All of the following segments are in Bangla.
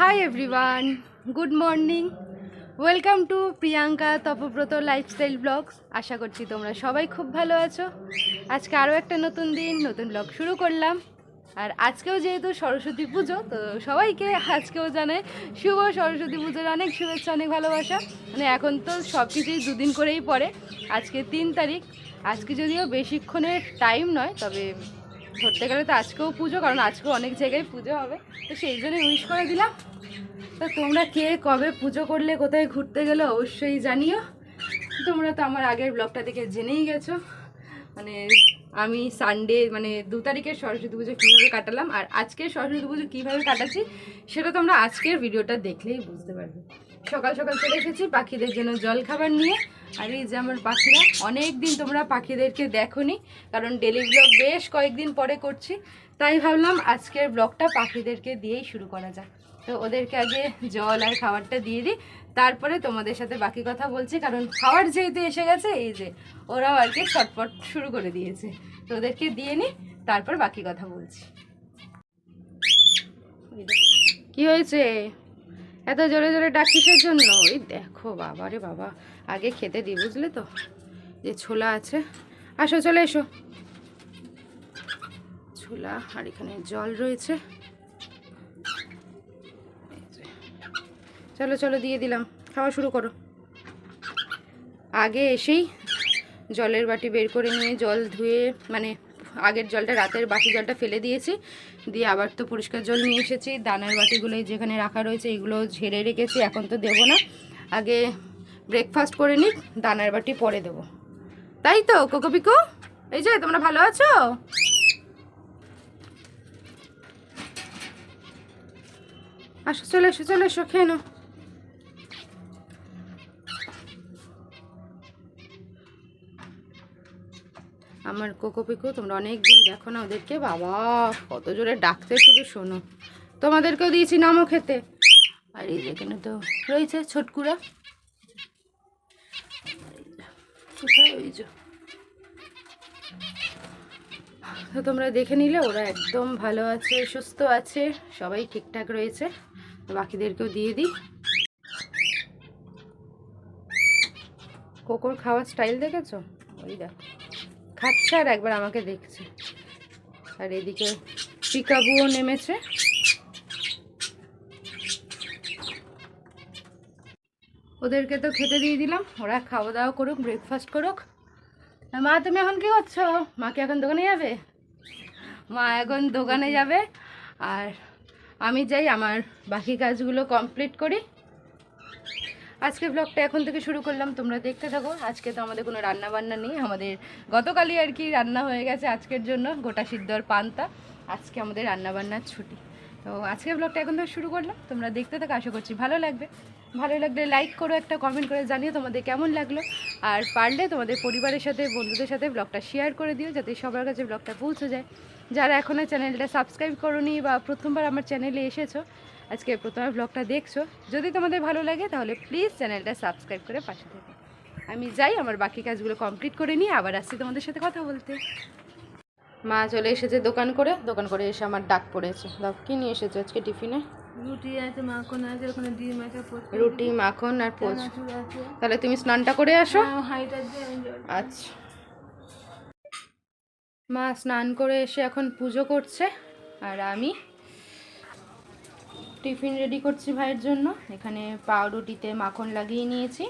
Hi everyone good morning welcome to Priyanka Tapabrata lifestyle blogs আশা করছি তোমরা সবাই খুব ভালো আছো। আজকে আরও একটা নতুন দিন, নতুন ব্লগ শুরু করলাম। আর আজকেও যেহেতু সরস্বতী পুজো, তো সবাইকে আজকেও জানাই শুভ সরস্বতী পুজোর অনেক শুভেচ্ছা, অনেক ভালোবাসা। মানে এখন তো সব কিছুই দুদিন করেই পড়ে। আজকে তিন তারিখ। আজকে যদিও বেশিক্ষণের টাইম নয়, তবে ধরতে গেলে তো আজকেও পুজো, কারণ আজকেও অনেক জায়গায় পুজো হবে। তো সেই জন্য উইশ করে দিলাম। তো তোমরা কে কবে পুজো করলে, কোথায় ঘুরতে গেলে অবশ্যই জানিও। তোমরা তো আমার আগের ব্লগটা দেখে জেনেই গেছো। মানে আমি সানডে মানে দু তারিখের সরস্বতী পুজো কীভাবে কাটালাম, আর আজকের সরস্বতী পুজো কীভাবে কাটাচ্ছি, সেটা তোমরা আজকের ভিডিওটা দেখলেই বুঝতে পারবে। সকাল সকাল চলে এসেছি পাখিদের জন্য জল খাবার নিয়ে। আর এই যে আমার পাখিরা অনেক দিন তোমরা পাখিদেরকে দেখোনি, কারণ ডেলি ব্লগ বেশ কয়েকদিন পরে করছি। তাই ভাবলাম আজকের ব্লগটা পাখিদেরকে দিয়েই শুরু করা যাক। তো ওদেরকে আগে জল আর খাবারটা দিয়ে দিই, তারপরে তোমাদের সাথে বাকি কথা বলছি, কারণ খাবার যেহেতু এসে গেছে, এই যে ওরাও আর কি ছটপট শুরু করে দিয়েছে। তো ওদেরকে দিয়ে নিই, তারপর বাকি কথা বলছি। কি হয়েছে? এত জোরে জোরে ডাক কিসের জন্য? ওই দেখো বাবা রে বাবা। আগে খেতে দিই বুঝলে তো? যে ছোলা আছে। আসো, চলে এসো। ছোলা আর এখানে জল রয়েছে। চলো চলো, দিয়ে দিলাম। খাওয়া শুরু করো। আগে এসেই জলের বাটি বের করে নিয়ে জল ধুয়ে মানে আগের জলটা, রাতের বাকি জলটা ফেলে দিয়েছি। দিয়ে আবার তো পরিষ্কার জল নিয়ে এসেছি। দানার বাটিগুলো যেখানে রাখা রয়েছে, এগুলো ঝেড়ে রেখেছি, এখন তো দেবো না। আগে ব্রেকফাস্ট করে নিক, দানার বাটি পরে দেবো। তাই তো কোকো পিকো এই যে, তোমরা ভালো আছো? আসো, চলে এসো চলে এসো, খেয়ে নাও। আমার কোকো পিকো, তোমরা অনেক দিন দেখো না ওদেরকে? বাবা, কত জোরে ডাকতে শুধু শোনো। তোমাদেরকেও দিয়েছি নামও খেতে। আর এই যেখানে তো রয়েছে ছোটকুরা তো তোমরা দেখে নিলে, ওরা একদম ভালো আছে, সুস্থ আছে, সবাই ঠিকঠাক রয়েছে। বাকিদেরকেও দিয়ে দিই। কোকোর খাওয়ার স্টাইল দেখেছ? ওই দেখো। খাচ্ছে আর একবার আমাকে দেখছে। আর এদিকে পিকাবুও নেমেছে। ওদেরকে তো খেতে দিয়ে দিলাম। ওরা খাওয়া দাওয়া করুক ব্রেকফাস্ট করুক। মা, তুমি এখন কি করছ? মা কি এখন দোকানে যাবে? মা এখন দোকানে যাবে। আর আমি যাই, আমার বাকি কাজগুলো কমপ্লিট করি। আজকে ব্লগটা এখন থেকে শুরু করলাম, তোমরা দেখতে থাকো। আজকে তো আমাদের কোনো রান্না বান্না নেই, আমাদের গতকালই আর কি রান্না হয়ে গেছে আজকের জন্য, গোটা সিদ্ধ আর পান্তা। আজকে আমাদের রান্না বান্নার ছুটি। তো আজকে ব্লগটা এখন থেকে শুরু করলাম, তোমরা দেখতে থাকো, আশা করছি ভালো লাগবে। ভালো লাগলে লাইক করো একটা কমেন্ট করে জানিও তোমাদের কেমন লাগল। আর পারলে তোমাদের পরিবারের সাথে, বন্ধুদের সাথে ব্লগটা শেয়ার করে দিও, যাতে সবার কাছে ব্লগটা পৌঁছে যায়। যারা এখনও চ্যানেলটা সাবস্ক্রাইব করোনি বা প্রথমবার আমার চ্যানেলে এসেছ আজকে প্রথমে ব্লগটা দেখছ। যদি তোমাদের ভালো লাগে তাহলে প্লিজ চ্যানেলটা সাবস্ক্রাইব করে পাশে থেকো। আমি যাই আমার বাকি কাজগুলো কমপ্লিট করে নিয়ে আবার আসছি তোমাদের সাথে কথা বলতে। মা চলে এসেছে দোকান করে। দোকান করে এসে আমার ডাক পড়েছে। দাও কি নিয়ে এসেছে আজকে টিফিনে? রুটি আছে মাখন আছে ওখানে ডিম আছে রুটি মাখন আর পোচ তাহলে তুমি স্নানটা করে আসো। জল আচ্ছা। মা স্নান করে এসে এখন পুজো করছে। আর আমি টিফিন রেডি করছি ভাইয়ের জন্য। এখানে পাউরুটিতে মাখন লাগিয়ে নিয়েছি।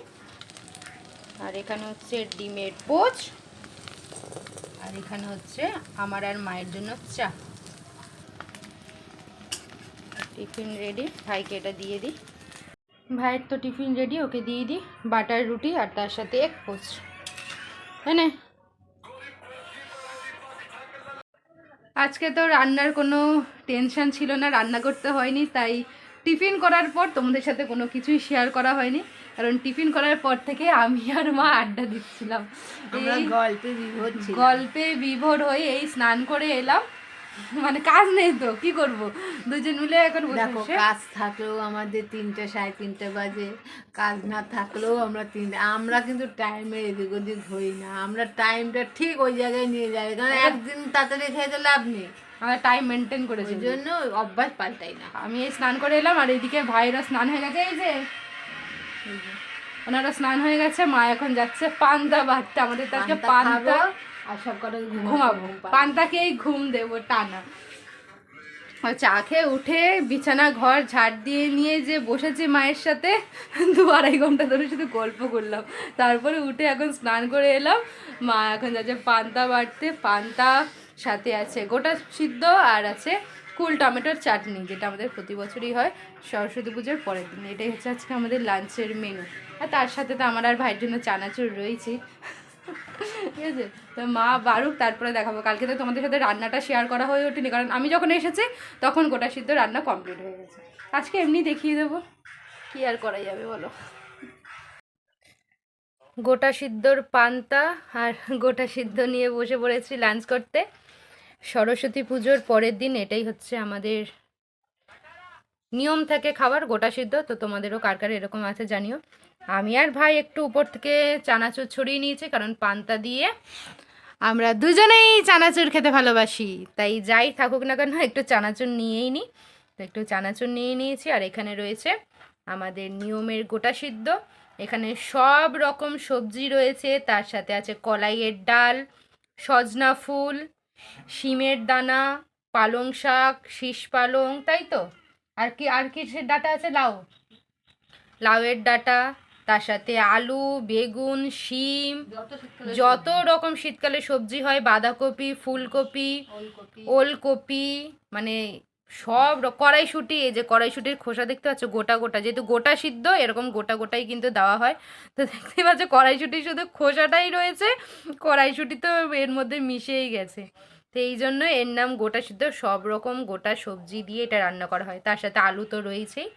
আর এখানে হচ্ছে ডিমের পোচ। আর এখানে হচ্ছে আমার আর মায়ের জন্য চা। Tiffin ready. ভাইকে এটা দিয়ে দিই। ভাইয়ের তো টিফিন রেডি, ওকে দিয়ে দিই। বাটার রুটি আর তার সাথে এক পোচ। হ্যাঁ আজকে তো রান্নার কোনো টেনশন ছিল না রান্না করতে হয়নি তাই টিফিন করার পর তোমাদের সাথে কোনো কিছুই শেয়ার করা হয়নি। কারণ টিফিন করার পর থেকে আমি আর মা আড্ডা দিচ্ছিলাম। গল্পে বিভোর গল্পে বিভোর হয়ে এই স্নান করে এলাম। মানে কাজ নেই তো কি করব? দুজন মিলে এখন দেখো কাজ থাকলেও আমাদের তিনটে সাড়ে তিনটে বাজে। কাজ না থাকলেও আমরা তিনটে আমরা কিন্তু টাইমের এদিক ওদিক হই না। আমরা টাইমটা ঠিক ওই জায়গায় নিয়ে যাই। কারণ একদিন তাড়াতাড়ি খেয়ে তো লাভ নেই। আমরা টাইম মেনটেন করেছি। জন্য অভ্যাস পাল্টাই না। আমি এই স্নান করে এলাম আর এইদিকে ভাইয়েরা স্নান হয়ে গেছে এই যে। ওনারা স্নান হয়ে গেছে মা এখন যাচ্ছে পান্তা বাড়তে। আমাদের তাকে পান্তা আর সব কটা ঘুমাবো পান্তা খেয়েই ঘুম দেবো টানা। চা খেয়ে উঠে বিছানা ঘর ঝাড় দিয়ে নিয়ে যে বসেছি মায়ের সাথে দু আড়াই ঘণ্টা ধরে শুধু গল্প করলাম। তারপরে উঠে এখন স্নান করে এলাম। মা এখন যাচ্ছে পান্তা বাড়তে পান্তা সাথে আছে গোটা সিদ্ধ আর আছে কুল টমেটোর চাটনি যেটা আমাদের প্রতি বছরই হয় সরস্বতী পুজোর পরের দিন। এটাই হচ্ছে আজকে আমাদের লাঞ্চের মেনু আর তার সাথে তো আমার আর ভাইয়ের জন্য চানাচুর রয়েছে ঠিক আছে? তো মা বারুক, তারপরে দেখাবো। কালকে তো তোমাদের সাথে রান্নাটা শেয়ার করা হয়ে ওঠেনি। কারণ আমি যখন এসেছি, তখন গোটা সিদ্ধ রান্না কমপ্লিট হয়ে গেছে। আজকে এমনি দেখিয়ে দেবো। কি আর করা যাবে বলো? গোটা সিদ্ধর পান্তা আর গোটা সিদ্ধ নিয়ে বসে পড়েছি লাঞ্চ করতে। সরস্বতী পুজোর পরের দিন এটাই হচ্ছে আমাদের নিয়ম থাকে খাবার, গোটা সিদ্ধ। তো তোমাদেরও কার কার এরকম আছে জানিও। আমি আর ভাই একটু উপর থেকে চানাচুর ছড়িয়ে নিয়েছি, কারণ পান্তা দিয়ে আমরা দুজনেই চানাচুর খেতে ভালোবাসি। তাই যাই থাকুক না কেন, একটু চানাচুর নিয়েই নিই তো একটু চানাচুর নিয়ে নিয়েছি, আর এখানে রয়েছে আমাদের নিয়মের গোটা সিদ্ধ। এখানে সব রকম সবজি রয়েছে, তার সাথে আছে কলাইয়ের ডাল, সজনা ফুল, শিমের দানা, পালং শাক, শীষ পালং, তাই তো? আর কি আর কি ডাটা আছে? লাউ। লাউয়ের ডাটা তার সাথে আলু বেগুন শিম যত রকম শীতকালে সবজি হয় বাঁধাকপি ফুলকপি ওলকপি। মানে সব কড়াইশুঁটি এই যে কড়াইশুঁটির খোসা দেখতে পাচ্ছ? গোটা গোটা যেহেতু গোটা সিদ্ধ এরকম গোটা গোটাই কিন্তু দেওয়া হয়। তো দেখতে পাচ্ছ কড়াইশুঁটি শুধু খোসাটাই রয়েছে কড়াইশুঁটি তো এর মধ্যে মিশেই গেছে। তো এই জন্য এর নাম গোটা সিদ্ধ, সব রকম গোটা সবজি দিয়ে এটা রান্না করা হয়। তার সাথে আলু তো রয়েছেই।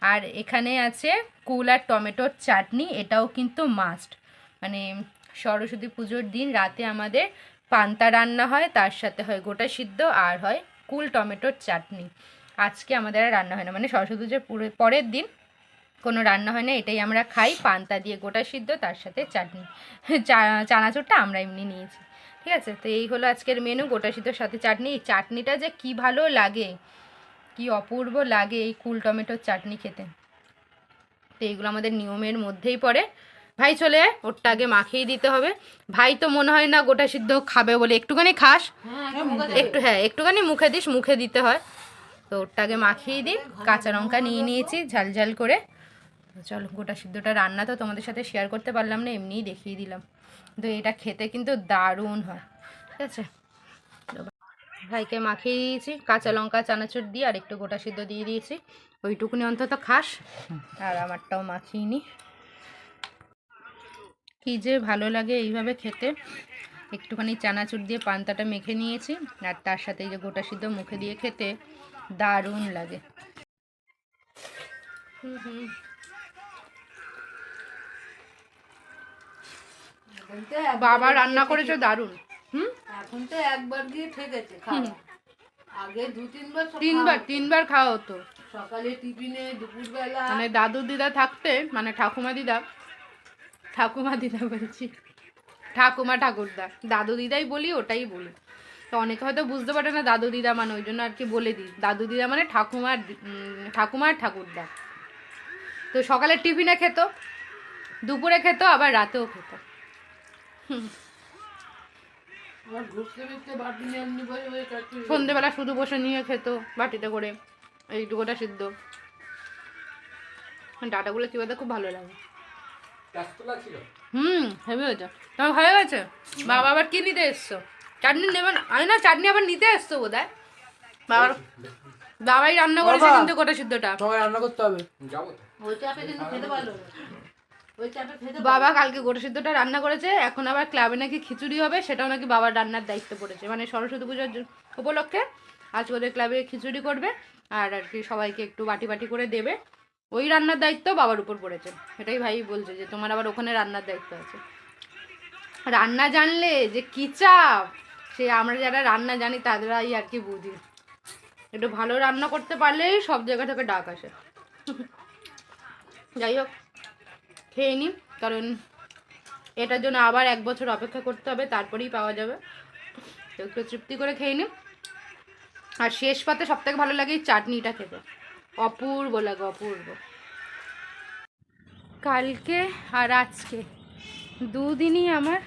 আর এখানে আছে কুল আর টমেটোর চাটনি, এটাও কিন্তু মাস্ট মানে সরস্বতী পুজোর দিন রাতে আমাদের পান্তা রান্না হয়, তার সাথে হয় গোটা সিদ্ধ আর হয় কুল, টমেটোর চাটনি। আজকে আমাদের আর রান্না হয় না। মানে সরস্বতী পুজোর পুরো- পরের দিন কোনো রান্না হয় না, এটাই আমরা খাই। পান্তা দিয়ে গোটা সিদ্ধ, তার সাথে চাটনি। চানাচুরটা আমরা এমনি নিয়েছি। ঠিক আছে? তো এই হলো আজকের মেনু গোটা সিদ্ধর সাথে চাটনি। এই চাটনিটা যে কি ভালো লাগে কি অপূর্ব লাগে এই কুল টমেটোর চাটনি খেতে। তো এইগুলো আমাদের নিয়মের মধ্যেই পড়ে। ভাই চলে ওরটা আগে মাখিয়ে দিতে হবে। ভাই তো মনে হয় না গোটা সিদ্ধ খাবে বলে একটুখানি খাস। হ্যাঁ একটু হ্যাঁ একটুখানি মুখে দিস মুখে দিতে হয়। তো ওরটা আগে মাখিয়ে দিই কাঁচা লঙ্কা নিয়ে নিয়েছি ঝাল ঝাল করে। চলো গোটা সিদ্ধটা রান্না তো তোমাদের সাথে শেয়ার করতে পারলাম না এমনিই দেখিয়ে দিলাম। তো এটা খেতে কিন্তু দারুণ হয়। ঠিক আছে? ভাইকে মাখিয়ে দিয়েছি, কাঁচা লঙ্কা, চানাচুর দিয়ে আর একটু গোটা সিদ্ধ দিয়ে দিয়েছি। ওইটুকুনি অন্তত খাস। আর আমারটাও মাখিয়ে নি। কি যে ভালো লাগে এইভাবে খেতে। একটুখানি চানাচুর দিয়ে পান্তাটা মেখে নিয়েছি আর তার সাথে এই যে গোটা সিদ্ধ মুখে দিয়ে খেতে দারুণ লাগে। হুম হুম এখন তো একবার বাবা রান্না করেছে দারুণ। হুম? এখন তো একবার গিয়ে ঠেকেছে খাওয়া আগে দু তিনবার তিনবার তিনবার খাওয়া হতো। হতো। সকালে টিফিনে দুপুরবেলা মানে দাদু দিদা থাকতে মানে ঠাকুমা দিদা ঠাকুমা দিদা বলছি। ঠাকুমা ঠাকুরদা। দাদু দিদাই বলি ওটাই বলি। তো অনেকে হয়তো বুঝতে পারে না দাদু দিদা মানে ওই জন্য আর কি বলে দিই। দাদু দিদা মানে ঠাকুমার ঠাকুমার ঠাকুরদা। তো সকালে টিফিনে খেত দুপুরে খেত আবার রাতেও খেত। সন্ধেবেলা শুধু বসে নিয়ে খেত বাটিতে করে এই টুকোটা সিদ্ধ। ডাটাগুলো চিবাতে খুব ভালো লাগে। হুম হেভি হয়েছে। তোমার হয়ে গেছে বাবা আবার কি নিতে এসছো? চাটনি নেবে আমি না চাটনি আবার নিতে এসছো বোধ হয় বাবার বাবাই রান্না করেছে কিন্তু গোটা সিদ্ধটা। রান্না করতে হবে। যাব কিন্তু খেতে পারল বাবা কালকে গোটা সিদ্ধটা রান্না করেছে, এখন আবার ক্লাবে নাকি খিচুড়ি হবে, সেটাও নাকি বাবার রান্নার দায়িত্ব পড়েছে। মানে সরস্বতী পুজোর উপলক্ষে আজ ওদের ক্লাবে খিচুড়ি করবে, আর আর কি সবাইকে একটু বাটি বাটি করে দেবে। ওই রান্নার দায়িত্ব বাবার উপর পড়েছে। সেটাই ভাই বলছে যে তোমার আবার ওখানে রান্নার দায়িত্ব আছে। রান্না জানলে যে কি চাপ, সে আমরা যারা রান্না জানি তাদেরাই আর কি বুঝি। একটু ভালো রান্না করতে পারলেই সব জায়গা থেকে ডাক আসে। যাই হোক। খেয়ে নিই কারণ এটার জন্য আবার এক বছর অপেক্ষা করতে হবে, তারপরেই পাওয়া যাবে। তো একটু তৃপ্তি করে খেয়ে নিই আর শেষ পাতে সব থেকে ভালো লাগে এই চাটনিটা খেতে। অপূর্ব লাগে, অপূর্ব। কালকে আর আজকে দুদিনই আমার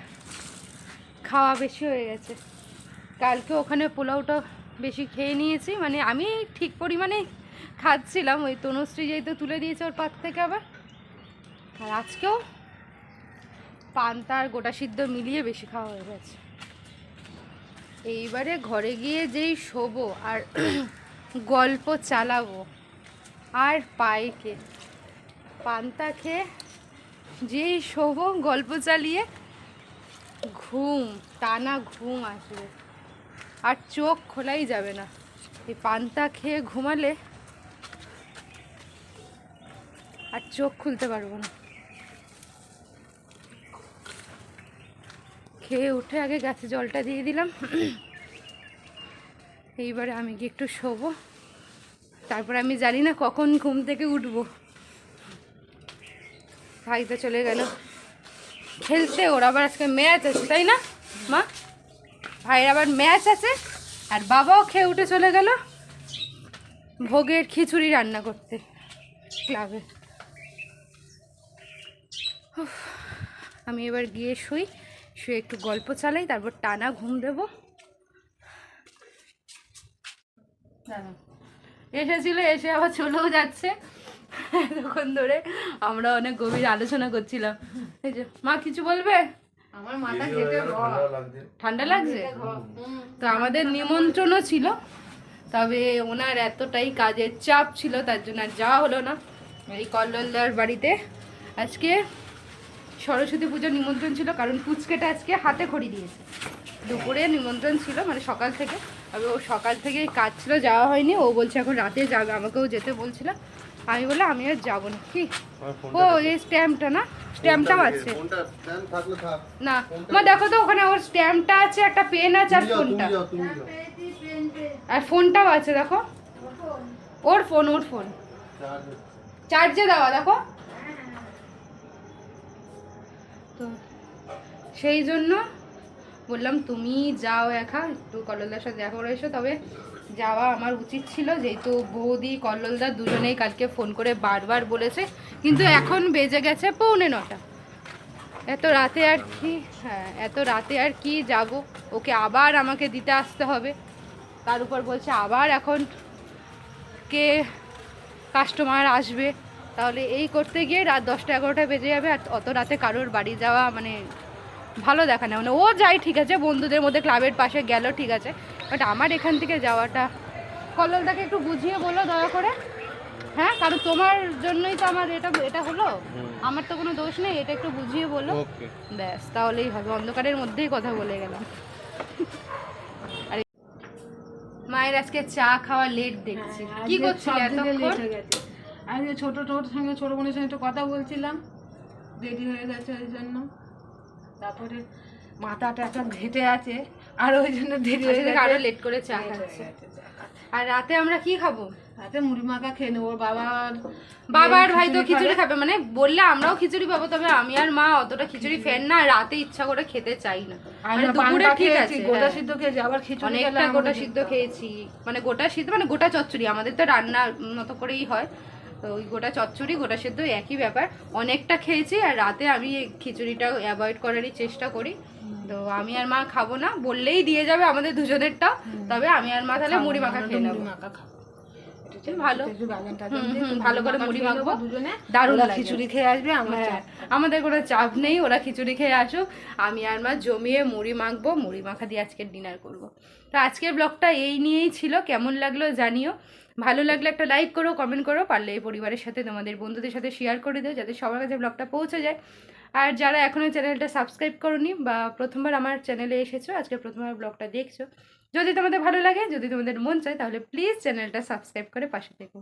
খাওয়া বেশি হয়ে গেছে। কালকে ওখানে পোলাওটা বেশি খেয়ে নিয়েছি মানে আমি ঠিক পরিমাণে খাচ্ছিলাম, ওই তনুশ্রী যেহেতু তুলে দিয়েছে ওর পাত থেকে আবার। আর আজকেও পান্তা আর গোটা সিদ্ধ মিলিয়ে বেশি খাওয়া হয়ে গেছে। এইবারে ঘরে গিয়ে যেই শোবো আর গল্প চালাবো আর পাইকে পান্তা খেয়ে যেই শোবো, গল্প চালিয়ে ঘুম, টানা ঘুম আসবে। আর চোখ খোলাই যাবে না। এই পান্তা খেয়ে ঘুমালে আর চোখ খুলতে পারব না। খেয়ে উঠে আগে গাছে জলটা দিয়ে দিলাম। এইবারে আমি গিয়ে একটু শোবো। তারপর আমি জানি না কখন ঘুম থেকে উঠবো। ভাই তো চলে গেল। খেলতে ওর আবার আজকে ম্যাচ আছে, তাই না? মা? ভাইয়ের আবার ম্যাচ আছে, আর বাবাও খেয়ে উঠে চলে গেল। ভোগের খিচুড়ি রান্না করতে ক্লাবে। আমি এবার গিয়ে শুই। শুয়ে একটু গল্প চালাই তারপর টানা ঘুম দেবো। এসেছিল এসে আবার চলেও যাচ্ছে। তখন ধরে আমরা অনেক গভীর আলোচনা করছিলাম। এই যে মা কিছু বলবে? আমার মাথা ঘেটে ঠান্ডা লাগছে। তো আমাদের নিমন্ত্রণও ছিল তবে ওনার এতটাই কাজের চাপ ছিল তার জন্য আর যাওয়া হলো না। এই কল্লোলদার বাড়িতে। আজকে সরস্বতী পুজোর নিমন্ত্রণ ছিল কারণ পুচকেটা আজকে হাতে খড়ি দিয়েছে। দুপুরে নিমন্ত্রণ ছিল মানে সকাল থেকে। তবে ও সকাল থেকে কাজ ছিল যাওয়া হয়নি। ও বলছে এখন রাতে যাবে। আমাকেও যেতে বলছিল। আমি বলে আমি আর যাব না। কি? ও এই স্ট্যাম্পটা না? স্ট্যাম্পটাও আছে। না মা দেখো তো ওখানে ওর স্ট্যাম্পটা আছে একটা পেন আছে আর ফোনটা আর ফোনটাও আছে দেখো। ওর ফোন ওর ফোন চার্জে দেওয়া দেখো। তো সেই জন্য বললাম, তুমি যাও একা, একটু কল্লোলদার সাথে দেখা করে এসো। তবে যাওয়া আমার উচিত ছিল, যেহেতু বৌদি, কল্লোলদা দুজনেই কালকে ফোন করে বারবার বলেছে। কিন্তু এখন বেজে গেছে পৌনে নটা। এত রাতে আর কি হ্যাঁ এত রাতে আর কি যাব? ওকে আবার আমাকে দিতে আসতে হবে। তার উপর বলছে, আবার এখন কে কাস্টমার আসবে? তাহলে এই করতে গিয়ে রাত দশটা এগারোটা বেজে যাবে আর অত রাতে কারোর বাড়ি যাওয়া মানে ভালো দেখা না মানে ও যায় ঠিক আছে বন্ধুদের মধ্যে ক্লাবের পাশে গেল ঠিক আছে বাট আমার এখান থেকে যাওয়াটা। কল্লোলদাকে একটু বুঝিয়ে বলো দয়া করে। হ্যাঁ কারণ তোমার জন্যই তো আমার এটা এটা হলো। আমার তো কোনো দোষ নেই এটা একটু বুঝিয়ে বলো। ব্যাস তাহলেই হবে অন্ধকারের মধ্যেই কথা বলে গেলাম। আর মায়ের আজকে চা খাওয়া লেট দেখছি। কি করছিলে এতক্ষণ? আজকে ছোট ছোট সঙ্গে ছোট বোনের সঙ্গে একটু কথা বলছিলাম। দেরি হয়ে গেছে ওই জন্য। তারপরে মাথাটা একটা ঘেটে আছে আর ওই জন্য দেরি হয়ে গেছে। আরও লেট করে চা খাচ্ছে। আর রাতে আমরা কি খাব? রাতে মুড়ি মাখা খেয়ে নেব বাবার বাবার ভাই তো খিচুড়ি খাবে। মানে বললে আমরাও খিচুড়ি পাবো তবে আমি আর মা অতটা খিচুড়ি ফেন না রাতে ইচ্ছা করে খেতে চাই না। মানে দুপুরে ঠিক খেয়েছি আছে গোটা হ্যাঁ। সিদ্ধ খেয়েছি আবার খিচুড়ি অনেকটা গোটা সিদ্ধ খেয়েছি মানে গোটা সিদ্ধ মানে গোটা চচ্চড়ি আমাদের তো রান্নার মতো করেই হয়। তো ওই গোটা চচ্চড়ি গোটা সেদ্ধ একই ব্যাপার। অনেকটা খেয়েছি আর রাতে আমি এই খিচুড়িটা অ্যাভয়েড করারই চেষ্টা করি। তো আমি আর মা খাব না বললেই দিয়ে যাবে আমাদের দুজনেরটা তবে আমি আর মা তাহলে মুড়ি মাখা খেয়ে নেব। ভালো। ভালো করে মুড়ি মাখবো। দারুণ খিচুড়ি খেয়ে আসবে হ্যাঁ, আমাদের কোনো চাপ নেই ওরা খিচুড়ি খেয়ে আসুক। আমি আর মা জমিয়ে মুড়ি মাখবো মুড়ি মাখা দিয়ে আজকের ডিনার করব। তো আজকের ব্লগটা এই নিয়েই ছিল। কেমন লাগল জানিও। ভালো লাগলে একটা লাইক করো কমেন্ট করো, পারলে এই পরিবারের সাথে তোমাদের বন্ধুদের সাথে শেয়ার করে দিও যাতে সবার কাছে ব্লগটা পৌঁছে যায়। আর যারা এখনও চ্যানেলটা সাবস্ক্রাইব করনি বা প্রথমবার আমার চ্যানেলে এসেছ, আজকে প্রথমবার ব্লগটা দেখছ, যদি তোমাদের ভালো লাগে, যদি তোমাদের মন চায়, তাহলে প্লিজ চ্যানেলটা সাবস্ক্রাইব করে পাশে থেকো।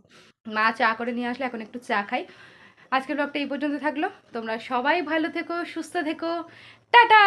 মা চা করে নিয়ে আসলে এখন একটু চা খাই। আজকের ব্লগটা এই পর্যন্ত থাকল। তোমরা সবাই ভালো থেকো, সুস্থ থেকো। টাটা!